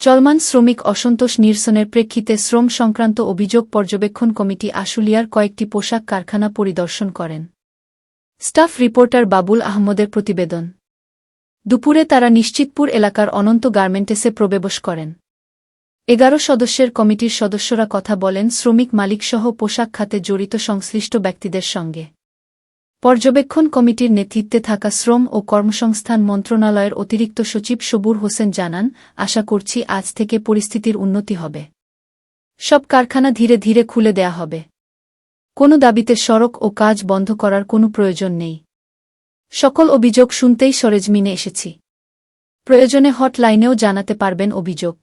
চলমান শ্রমিক অসন্তোষ নিরসনের প্রেক্ষিতে শ্রম সংক্রান্ত অভিযোগ পর্যবেক্ষণ কমিটি আশুলিয়ার কয়েকটি পোশাক কারখানা পরিদর্শন করেন। স্টাফ রিপোর্টার বাবুল আহমদের প্রতিবেদন। দুপুরে তারা নিশ্চিতপুর এলাকার অনন্ত গার্মেন্টেসে প্রবেশ করেন। এগারো সদস্যের কমিটির সদস্যরা কথা বলেন, শ্রমিক মালিকসহ পোশাক খাতে জড়িত সংশ্লিষ্ট ব্যক্তিদের সঙ্গে। পর্যবেক্ষণ কমিটির নেতৃত্বে থাকা শ্রম ও কর্মসংস্থান মন্ত্রণালয়ের অতিরিক্ত সচিব সবুর হোসেন জানান, আশা করছি আজ থেকে পরিস্থিতির উন্নতি হবে। সব কারখানা ধীরে ধীরে খুলে দেয়া হবে। কোনো দাবিতে সড়ক ও কাজ বন্ধ করার কোনো প্রয়োজন নেই। সকল অভিযোগ শুনতেই সরেজমিনে এসেছি। প্রয়োজনে হটলাইনেও জানাতে পারবেন অভিযোগ।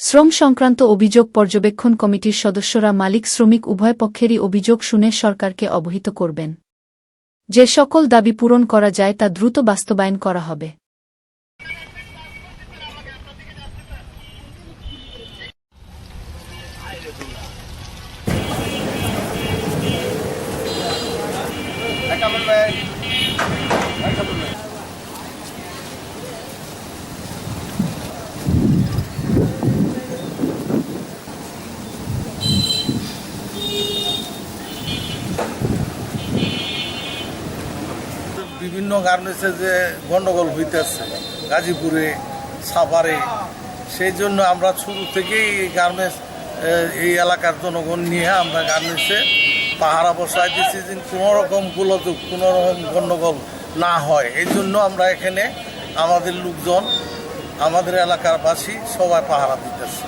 শ্রম সংক্রান্ত অভিযোগ পর্যবেক্ষণ কমিটির সদস্যরা মালিক, শ্রমিক উভয় পক্ষেরই অভিযোগ শুনে সরকারকে অবহিত করবেন। যে সকল দাবি পূরণ করা যায় তা দ্রুত বাস্তবায়ন করা হবে। বিভিন্ন গার্মেন্টসে যে গণ্ডগোল হইতেছে। গাজীপুরে, সাভারে। সেই জন্য আমরা শুরু থেকেই এই গার্মেন্টস এই এলাকার জনগণ নিয়ে আমরা গার্মেন্টসে পাহারা বসায় দিচ্ছি যে কোনো রকম গোলযোগ, কোনো রকম গন্ডগোল না হয়। এই জন্য আমরা এখানে আমাদের লোকজন, আমাদের এলাকার বাসী সবাই পাহারা দিতেছি।